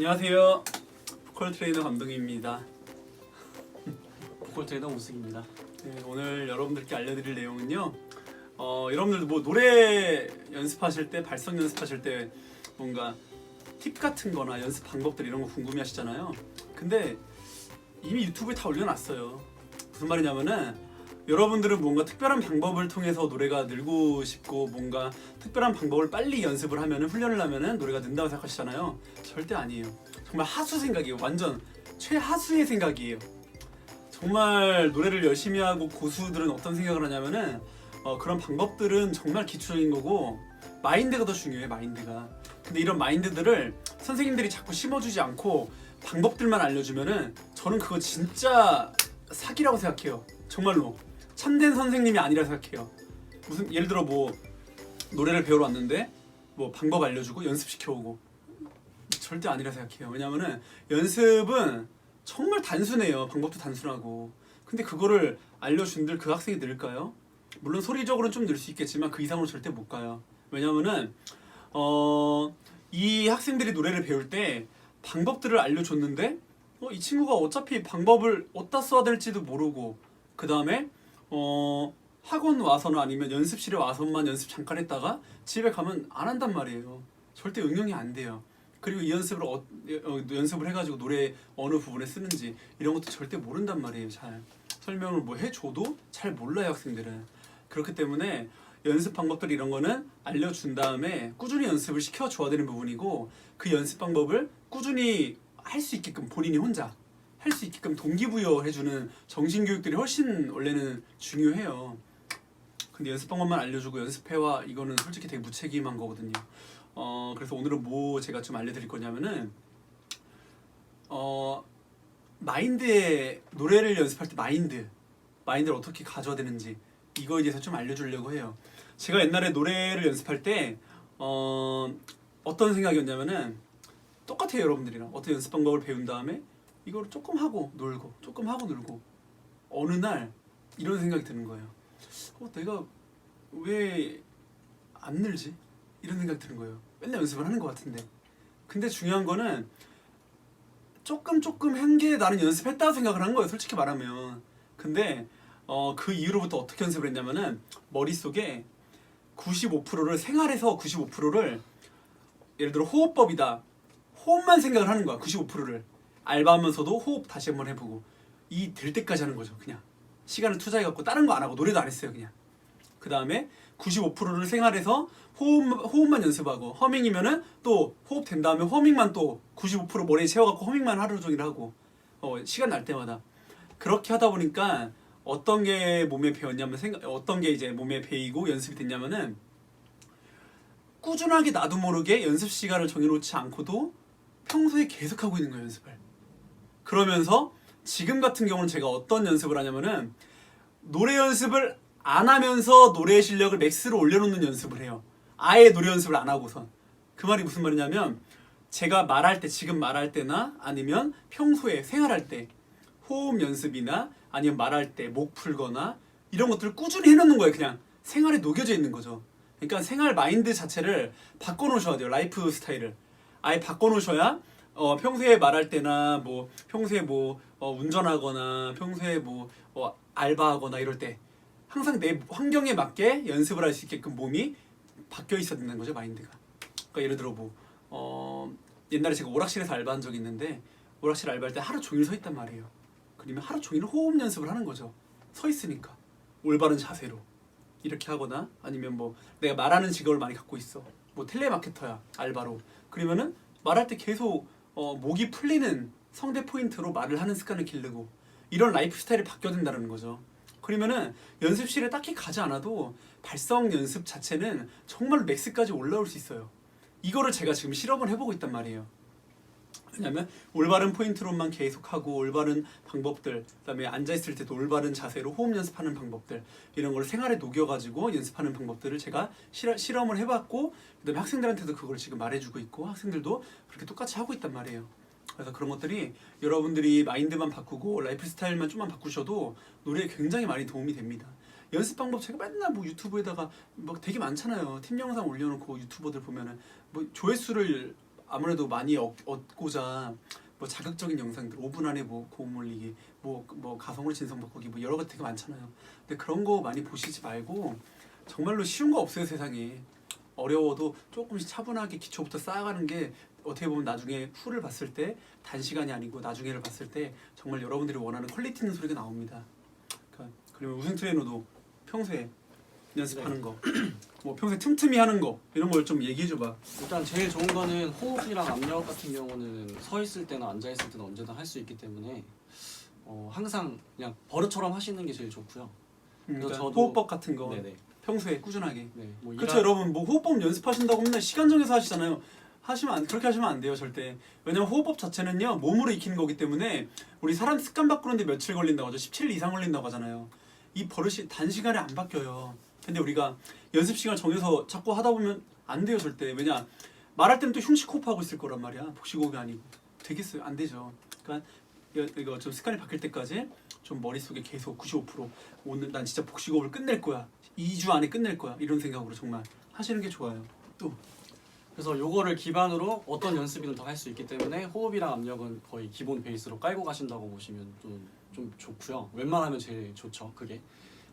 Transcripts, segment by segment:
안녕하세요. 보컬 트레이너 감독입니다. 보컬 트레이너 우승입니다. 네, 오늘 여러분들께 알려드릴 내용은요. 어, 여러분들도 뭐 노래 연습하실 때, 발성 연습하실 때 뭔가 팁 같은 거나 연습 방법들 이런 거 궁금해 하시잖아요. 근데 이미 유튜브에 다 올려놨어요. 무슨 말이냐면은 여러분들은 뭔가 특별한 방법을 통해서 노래가 늘고 싶고 뭔가 특별한 방법을 빨리 연습을 하면은 훈련을 하면은 노래가 는다고 생각하시잖아요. 절대 아니에요. 정말 하수 생각이에요. 완전 최하수의 생각이에요. 정말 노래를 열심히 하고 고수들은 어떤 생각을 하냐면은 어, 그런 방법들은 정말 기초적인 거고 마인드가 더 중요해 마인드가 근데 이런 마인드들을 선생님들이 자꾸 심어주지 않고 방법들만 알려주면은 저는 그거 진짜 사기라고 생각해요 정말로 참된 선생님이 아니라 생각해요 무슨 예를 들어 뭐 노래를 배우러 왔는데 뭐 방법 알려주고 연습시켜 오고 절대 아니라 생각해요 왜냐면은 연습은 정말 단순해요. 방법도 단순하고. 근데 그거를 알려준들 그 학생이 늘까요? 물론 소리적으로는 좀 늘 수 있겠지만 그 이상으로 절대 못 가요. 왜냐면은 어, 이 학생들이 노래를 배울 때 방법들을 알려줬는데 어, 이 친구가 어차피 방법을 어디다 써야 될지도 모르고 그 다음에 어, 학원 와서는 아니면 연습실에 와서만 연습 잠깐 했다가 집에 가면 안 한단 말이에요. 절대 응용이 안 돼요. 그리고 이 연습을 어, 어, 연습을 해가지고 노래 어느 부분에 쓰는지 이런 것도 절대 모른단 말이에요. 잘 설명을 뭐 해줘도 잘 몰라요 학생들은. 그렇기 때문에 연습 방법들 이런 거는 알려준 다음에 꾸준히 연습을 시켜줘야 되는 부분이고 그 연습 방법을 꾸준히 할 수 있게끔 본인이 혼자 할 수 있게끔 동기부여 해주는 정신 교육들이 훨씬 원래는 중요해요. 근데 연습 방법만 알려주고 연습해와 이거는 솔직히 되게 무책임한 거거든요. 어 그래서 오늘은 뭐 제가 좀 알려드릴 거냐면은 어 마인드에 노래를 연습할 때 마인드 마인드를 어떻게 가져야 되는지 이거에 대해서 좀 알려주려고 해요. 제가 옛날에 노래를 연습할 때 어, 어떤 생각이었냐면은 똑같아요 여러분들이랑 어떤 연습 방법을 배운 다음에 이걸 조금 하고 놀고 조금 하고 놀고 어느 날 이런 생각이 드는 거예요. 어, 내가 왜 안 늘지? 이런 생각이 드는 거예요. 맨날 연습을 하는 것 같은데. 근데 중요한 거는 조금 조금 한 게 나는 연습했다고 생각을 한 거예요. 솔직히 말하면. 근데 어, 그 이후로부터 어떻게 연습을 했냐면은 머릿속에 95%를 생활에서 95%를 예를 들어 호흡법이다. 호흡만 생각을 하는 거야. 95%를. 알바하면서도 호흡 다시 한번 해보고 이 될 때까지 하는 거죠. 그냥 시간을 투자해 갖고 다른 거 안 하고 노래도 안 했어요. 그냥. 그 다음에 95%를 생활에서 호흡, 호흡만 연습하고 허밍이면은 또 호흡 된 다음에 허밍만 또 95% 머리에 채워갖고 허밍만 하루 종일 하고 어, 시간 날 때마다 그렇게 하다 보니까 어떤 게 몸에 배웠냐면 생각 어떤 게 이제 몸에 배이고 연습이 됐냐면은 꾸준하게 나도 모르게 연습 시간을 정해놓지 않고도 평소에 계속 하고 있는 거예요 연습을 그러면서 지금 같은 경우는 제가 어떤 연습을 하냐면은 노래 연습을 안 하면서 노래 실력을 맥스로 올려놓는 연습을 해요. 아예 노래 연습을 안 하고선. 그 말이 무슨 말이냐면 제가 말할 때 지금 말할 때나 아니면 평소에 생활할 때 호흡 연습이나 아니면 말할 때 목 풀거나 이런 것들을 꾸준히 해놓는 거예요. 그냥 생활에 녹여져 있는 거죠. 그러니까 생활 마인드 자체를 바꿔놓으셔야 돼요. 라이프 스타일을 아예 바꿔놓으셔야 어, 평소에 말할 때나 뭐 평소에 뭐 어, 운전하거나 평소에 뭐 어, 알바하거나 이럴 때 항상 내 환경에 맞게 연습을 할 수 있게끔 몸이 바뀌어 있어야 된다는 거죠 마인드가. 그러니까 예를 들어 뭐 어, 옛날에 제가 오락실에서 알바한 적이 있는데 오락실 알바할 때 하루 종일 서 있단 말이에요. 그러면 하루 종일 호흡 연습을 하는 거죠. 서 있으니까 올바른 자세로 이렇게 하거나 아니면 뭐 내가 말하는 직업을 많이 갖고 있어. 뭐 텔레마케터야 알바로. 그러면은 말할 때 계속 어, 목이 풀리는 성대 포인트로 말을 하는 습관을 기르고 이런 라이프 스타일이 바뀌어야 된다는 거죠. 그러면은 연습실에 딱히 가지 않아도 발성 연습 자체는 정말 맥스까지 올라올 수 있어요. 이거를 제가 지금 실험을 해보고 있단 말이에요. 왜냐면 올바른 포인트로만 계속하고 올바른 방법들 그다음에 앉아 있을 때도 올바른 자세로 호흡 연습하는 방법들 이런 걸 생활에 녹여가지고 연습하는 방법들을 제가 실, 실험을 해봤고 그다음에 학생들한테도 그걸 지금 말해주고 있고 학생들도 그렇게 똑같이 하고 있단 말이에요. 그래서 그런 것들이 여러분들이 마인드만 바꾸고 라이프 스타일만 좀만 바꾸셔도 노래에 굉장히 많이 도움이 됩니다. 연습 방법 제가 맨날 뭐 유튜브에다가 뭐 되게 많잖아요. 팀 영상 올려놓고 유튜버들 보면은 뭐 조회수를 아무래도 많이 얻, 얻고자 뭐 자극적인 영상들 5분 안에 뭐 고음 올리기 뭐, 뭐 가성으로 진성 바꾸기 뭐 여러 가지 되게 많잖아요. 근데 그런 거 많이 보시지 말고 정말로 쉬운 거 없어요 세상에 어려워도 조금씩 차분하게 기초부터 쌓아가는 게 어떻게 보면 나중에 후를 봤을 때 단시간이 아니고 나중에를 봤을 때 정말 여러분들이 원하는 퀄리티 있는 소리가 나옵니다. 그러니까 그리고 우승 트레이너도 평소에 연습하는 거, 뭐 평소에 틈틈이 하는 거 이런 걸 좀 얘기해 줘봐. 일단 제일 좋은 거는 호흡이랑 압력 같은 경우는 서 있을 때나 앉아 있을 때는 언제나 할수 있기 때문에 어, 항상 그냥 버릇처럼 하시는 게 제일 좋고요. 그러니까 저도- 호흡법 같은 거 네네. 평소에 꾸준하게. 네. 뭐 그렇죠 일하- 여러분 뭐 호흡법 연습하신다고 맨날 시간 정해서 하시잖아요. 하시면 안, 그렇게 하시면 안 돼요 절대. 왜냐면 호흡법 자체는요 몸으로 익히는 거기 때문에 우리 사람 습관 바꾸는데 며칠 걸린다고 하죠. 17일 이상 걸린다고 하잖아요. 이 버릇이 단시간에 안 바뀌어요. 근데 우리가 연습 시간 정해서 자꾸 하다 보면 안 돼요 절대. 왜냐 말할 때는 또 흉식 호흡하고 있을 거란 말이야. 복식 호흡이 아니고 되겠어요? 안 되죠. 그러니까 이- 이거 좀 습관이 바뀔 때까지 좀 머릿속에 계속 95% 오늘 난 진짜 복식 호흡을 끝낼 거야. 2주 안에 끝낼 거야. 이런 생각으로 정말 하시는 게 좋아요. 또 그래서 요거를 기반으로 어떤 연습이든 다할수 있기 때문에 호흡이랑 압력은 거의 기본 베이스로 깔고 가신다고 보시면 좀, 좀 좋고요. 웬만하면 제일 좋죠. 그게.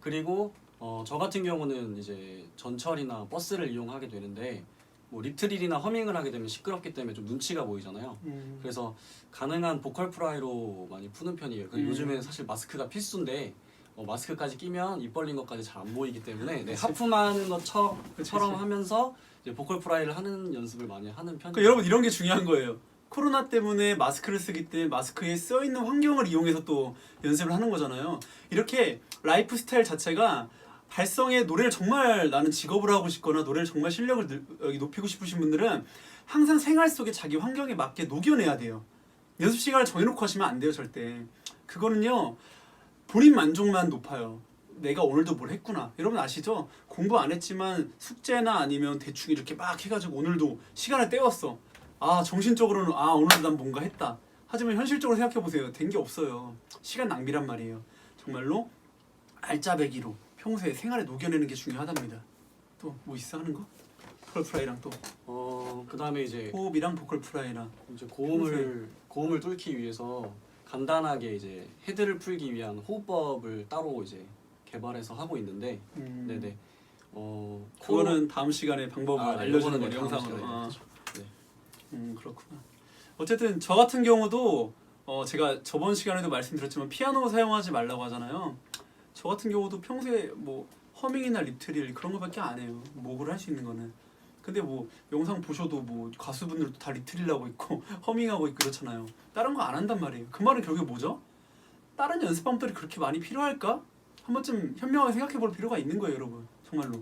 그리고 어, 저 같은 경우는 이제 전철이나 버스를 이용하게 되는데 뭐 립트릴이나 허밍을 하게 되면 시끄럽기 때문에 좀 눈치가 보이잖아요. 음, 그래서 가능한 보컬 프라이로 많이 푸는 편이에요. 그리고 음. 요즘에는 사실 마스크가 필수인데 어, 마스크까지 끼면 입 벌린 것까지 잘 안 보이기 때문에 네. 하품하는 것처럼. 하면서 이제 보컬 프라이를 하는 연습을 많이 하는 편이에요. 그러니까 여러분 이런 게 중요한 거예요. 코로나 때문에 마스크를 쓰기 때문에 마스크에 써 있는 환경을 이용해서 또 연습을 하는 거잖아요. 이렇게 라이프 스타일 자체가 발성의 노래를 정말 나는 직업을 하고 싶거나 노래를 정말 실력을 높이고 싶으신 분들은 항상 생활 속에 자기 환경에 맞게 녹여내야 돼요. 연습 시간을 정해놓고 하시면 안 돼요 절대. 그거는요 본인 만족만 높아요. 내가 오늘도 뭘 했구나. 여러분 아시죠? 공부 안 했지만 숙제나 아니면 대충 이렇게 막 해가지고 오늘도 시간을 때웠어. 아 정신적으로는 아 오늘도 난 뭔가 했다. 하지만 현실적으로 생각해 보세요. 된 게 없어요. 시간 낭비란 말이에요. 정말로 알짜배기로 평소에 생활에 녹여내는 게 중요하답니다. 또 뭐 있어 하는 거? 보컬 프라이랑 또 어 그다음에 이제 호흡이랑 보컬 프라이랑 이제 고음을 고음을 뚫기 위해서 간단하게 이제 헤드를 풀기 위한 호흡법을 따로 이제 개발해서 하고 있는데 음, 네네 어 그거는 다음 시간에 방법을 아, 네, 알려주는 요거는 거 네, 다음 영상으로. 시간에 아. 네. 음 그렇구나. 어쨌든 저 같은 경우도 어 제가 저번 시간에도 말씀드렸지만 피아노 사용하지 말라고 하잖아요. 저 같은 경우도 평소에 뭐 허밍이나 립트릴 그런 거밖에 안 해요. 목으로 할수 있는 거는. 근데 뭐 영상 보셔도 뭐 가수분들도 다 립트릴 하고 있고 허밍하고 있고 그렇잖아요. 다른 거 안 한단 말이에요. 그 말은 결국에 뭐죠? 다른 연습 방법들이 그렇게 많이 필요할까? 한 번쯤 현명하게 생각해 볼 필요가 있는 거예요, 여러분. 정말로.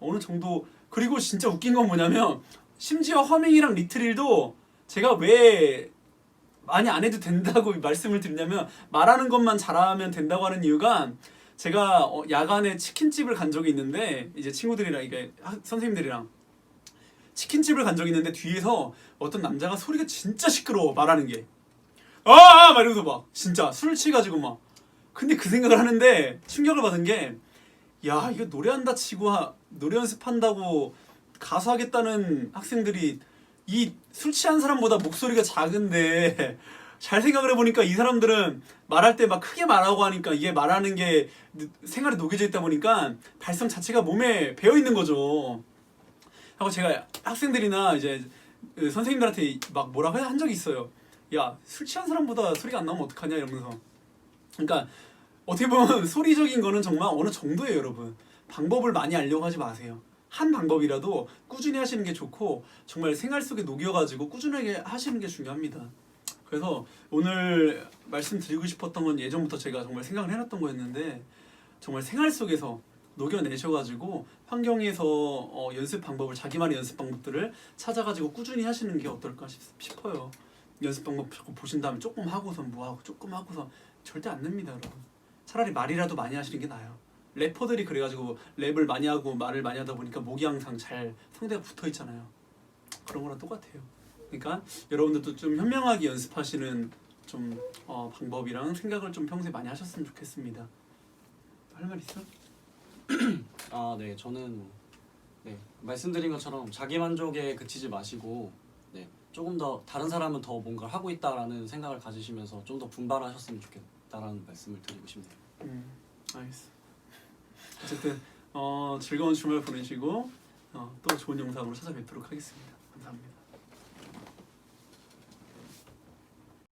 어느 정도 그리고 진짜 웃긴 건 뭐냐면 심지어 허밍이랑 리트릴도 제가 왜 많이 안 해도 된다고 말씀을 드리냐면 말하는 것만 잘하면 된다고 하는 이유가 제가 어, 야간에 치킨집을 간 적이 있는데 이제 친구들이랑 이게 학- 선생님들이랑 치킨집을 간 적이 있는데 뒤에서 어떤 남자가 소리가 진짜 시끄러워 말하는 게 아! 막 이러면서 막 진짜 술 취가지고 막 근데 그 생각을 하는데 충격을 받은 게 야 이거 노래한다 치고 하- 노래 연습한다고 가수 하겠다는 학생들이 이 술 취한 사람보다 목소리가 작은데 잘 생각을 해보니까 이 사람들은 말할 때 막 크게 말하고 하니까 이게 말하는 게 생활에 녹여져 있다 보니까 발성 자체가 몸에 배어 있는 거죠. 하고 제가 학생들이나 이제 그 선생님들한테 막 뭐라고 한 적이 있어요. 야 술 취한 사람보다 소리가 안 나오면 어떡하냐 이러면서. 그러니까 어떻게 보면 소리적인 거는 정말 어느 정도예요, 여러분. 방법을 많이 알려고 하지 마세요. 한 방법이라도 꾸준히 하시는 게 좋고 정말 생활 속에 녹여가지고 꾸준하게 하시는 게 중요합니다. 그래서 오늘 말씀드리고 싶었던 건 예전부터 제가 정말 생각을 해놨던 거였는데 정말 생활 속에서 녹여내셔가지고 환경에서 어, 연습 방법을 자기만의 연습 방법들을 찾아가지고 꾸준히 하시는 게 어떨까 싶, 싶어요. 연습 방법 자꾸 보신 다음에 조금 하고서 뭐 하고 조금 하고서 절대 안 됩니다, 여러분. 차라리 말이라도 많이 하시는 게 나아요. 래퍼들이 그래가지고 랩을 많이 하고 말을 많이 하다 보니까 목이 항상 잘 성대가 붙어 있잖아요. 그런 거랑 똑같아요. 그러니까 여러분들도 좀 현명하게 연습하시는 좀 어, 방법이랑 생각을 좀 평소에 많이 하셨으면 좋겠습니다. 할 말 있어? 아, 네, 저는 뭐, 네 말씀드린 것처럼 자기 만족에 그치지 마시고 네 조금 더 다른 사람은 더 뭔가를 하고 있다라는 생각을 가지시면서 좀 더 분발하셨으면 좋겠다라는 말씀을 드리고 싶네요. 음, 알겠어. 어쨌든 어, 즐거운 주말 보내시고 어, 또 좋은 영상으로 찾아뵙도록 하겠습니다. 감사합니다.